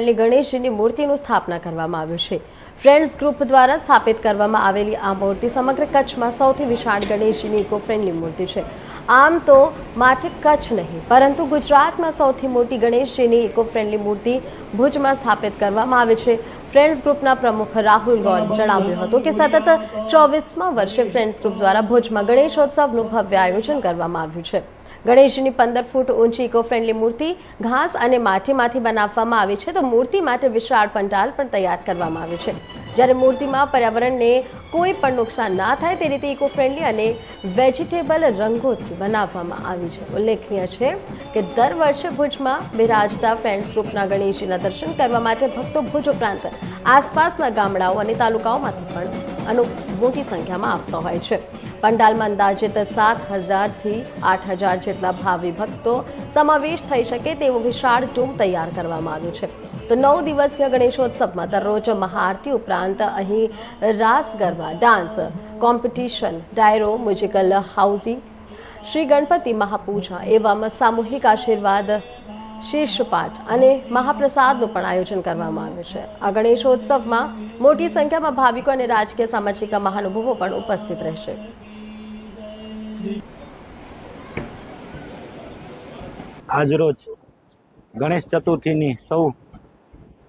ગણેશજીની મૂર્તિનું સ્થાપના કરવામાં આવ્યું છે. ફ્રેન્ડ્સ ગ્રુપ દ્વારા સ્થાપિત કરવામાં આવેલી આ મૂર્તિ સમગ્ર કચ્છમાં સૌથી વિશાળ ગણેશજીની ઇકો ફ્રેન્ડલી મૂર્તિ છે. આમ તો માત્ર કચ્છ નહીં, પરંતુ ગુજરાતમાં સૌથી મોટી ગણેશજીની ઇકો ફ્રેન્ડલી મૂર્તિ ભુજમાં સ્થાપિત કરવામાં આવે છે. ફ્રેન્ડ્સ ગ્રુપના પ્રમુખ રાહુલ ગોર જણાવ્યું હતું કે સતત ચોવીસમાં વર્ષે ફ્રેન્ડ્સ ગ્રુપ દ્વારા ભુજમાં ગણેશોત્સવનું ભવ્ય આયોજન કરવામાં આવ્યું છે. ગણેશજીની પંદર ફૂટ ઊંચી ઇકો ફ્રેન્ડલી મૂર્તિ ઘાસ અને માટીમાંથી બનાવવામાં આવી છે. તો મૂર્તિ માટે વિશાળ પંડાલ પણ તૈયાર કરવામાં આવ્યું છે. જ્યારે મૂર્તિમાં પર્યાવરણને કોઈ પણ નુકસાન ના થાય તે રીતે ઇકો ફ્રેન્ડલી અને વેજીટેબલ રંગોથી બનાવવામાં આવી છે. ઉલ્લેખનીય છે કે દર વર્ષે ભુજમાં બિરાજતા ફ્રેન્ડ્સ ગ્રુપના ગણેશજીના દર્શન કરવા માટે ભક્તો ભુજ ઉપરાંત આસપાસના ગામડાઓ અને તાલુકાઓમાંથી પણ અનુ મોટી સંખ્યામાં આવતા હોય છે. પંડાલમાં અંદાજિત સાત હજારથી આઠ હજાર જેટલા ભાવિ ભક્તો સમાવેશ થઈ શકે તેવું વિશાળ ટૂંક તૈયાર કરવામાં આવ્યું છે. તો નવ દિવસીય ગણેશોત્સવમાં દરરોજ મહાઆરતી ઉપરાંત અહીં રાસ ગરબા, ડાન્સ, કોમ્પિટિશન, ડાયરો, મ્યુઝિકલ હાઉસી શ્રી ગણપતિ મહાપૂજા એવમ સામૂહિક આશીર્વાદ શીર્ષપાઠ અને મહાપ્રસાદનું પણ આયોજન કરવામાં આવ્યું છે. આ ગણેશોત્સવમાં મોટી સંખ્યામાં ભાવિકો અને રાજકીય સામાજિક મહાનુભવો પણ ઉપસ્થિત રહેશે. આજરોજ ગણેશ ચતુર્થીની સૌ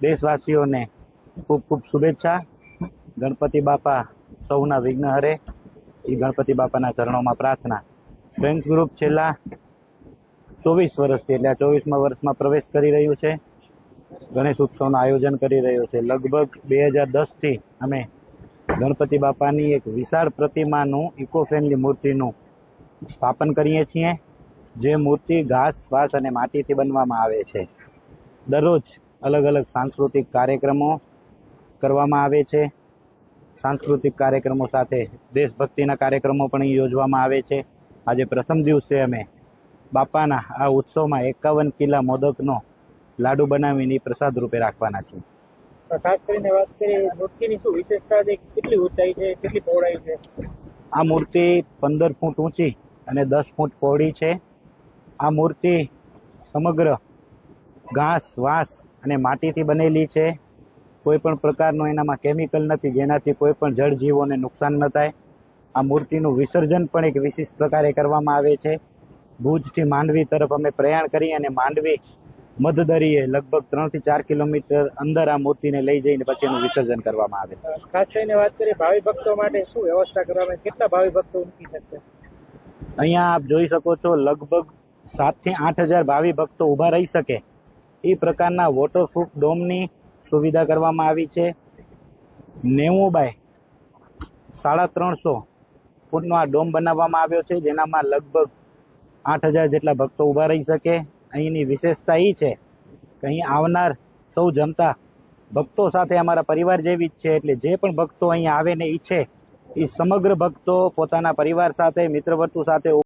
દેશવાસીઓને ખૂબ ખૂબ શુભેચ્છા. ગણપતિ બાપા સૌના વિઘ્ન હરે. એ ગણપતિ બાપાના ચરણોમાં પ્રાર્થના. ફ્રેન્ડ્સ ગ્રુપ છેલ્લા ચોવીસ વર્ષથી એટલે આ ચોવીસમાં વર્ષમાં પ્રવેશ કરી રહ્યું છે. ગણેશ ઉત્સવનું આયોજન કરી રહ્યું છે. લગભગ બે હજાર દસથી અમે ગણપતિ બાપાની એક વિશાળ પ્રતિમાનું ઇકો ફ્રેન્ડલી મૂર્તિનું સ્થાપન કરીએ છીએ. જે મૂર્તિ ઘાસ, શ્વાસ અને માટીથી બનવામાં આવે છે. દરરોજ અલગ અલગ સાંસ્કૃતિક કાર્યક્રમો કરવામાં આવે છે. સાંસ્કૃતિક કાર્યક્રમો સાથે દેશભક્તિના કાર્યક્રમો પણ યોજવામાં આવે છે. આજે પ્રથમ દિવસે અમે બાપાના આ ઉત્સવમાં એકાવન કિલા મોદકનો લાડુ બનાવીને પ્રસાદ રૂપે રાખવાના છે. ખાસ કરીને વાત કરીએ મૂર્તિની શું વિશેષતા છે? કેટલી ઊંચાઈ છે? કેટલી પહોળાઈ છે? આ મૂર્તિ પંદર ફૂટ ઊંચી અને દસ ફૂટ પહોળી છે. આ મૂર્તિ સમગ્ર ઘાસ વાંસ અને માટીથી બનેલી છે. કોઈ પણ પ્રકારનો એનામાં કેમિકલ નથી જેનાથી કોઈ પણ જળજીવોને નુકસાન ન થાય. આ મૂર્તિનું વિસર્જન પણ એક વિશિષ્ટ પ્રકારે કરવામાં આવે છે. ભુજથી માંડવી તરફ અમે પ્રયાણ કરી અને માંડવી મધદરીએ લગભગ ત્રણથી ચાર કિલોમીટર અંદર આ મૂર્તિને લઈ જઈને પછી એનું વિસર્જન કરવામાં આવે છે. ખાસ કરીને વાત કરીએ ભાવિ ભક્તો માટે શું વ્યવસ્થા કરવામાં કેટલા ભાવિ ભક્તો ઉમટી શકશે અહીંયા આપ જોઈ શકો છો લગભગ સાતથી આઠ હજાર ભાવિ ભક્તો ઊભા રહી શકે. એ પ્રકારના વોટરપ્રૂફ ડોમની સુવિધા કરવામાં આવી છે. નેવું બાય સાડા ત્રણસો ફૂટનો આ ડોમ બનાવવામાં આવ્યો છે જેનામાં લગભગ આઠ હજાર જેટલા ભક્તો ઊભા રહી શકે. અહીંની વિશેષતા એ છે કે અહીં આવનાર સૌ જનતા ભક્તો સાથે અમારા પરિવાર જેવી જ છે. એટલે જે પણ ભક્તો અહીં આવે ને ઈચ્છે એ સમગ્ર ભક્તો પોતાના પરિવાર સાથે, મિત્રવર્તુ સાથે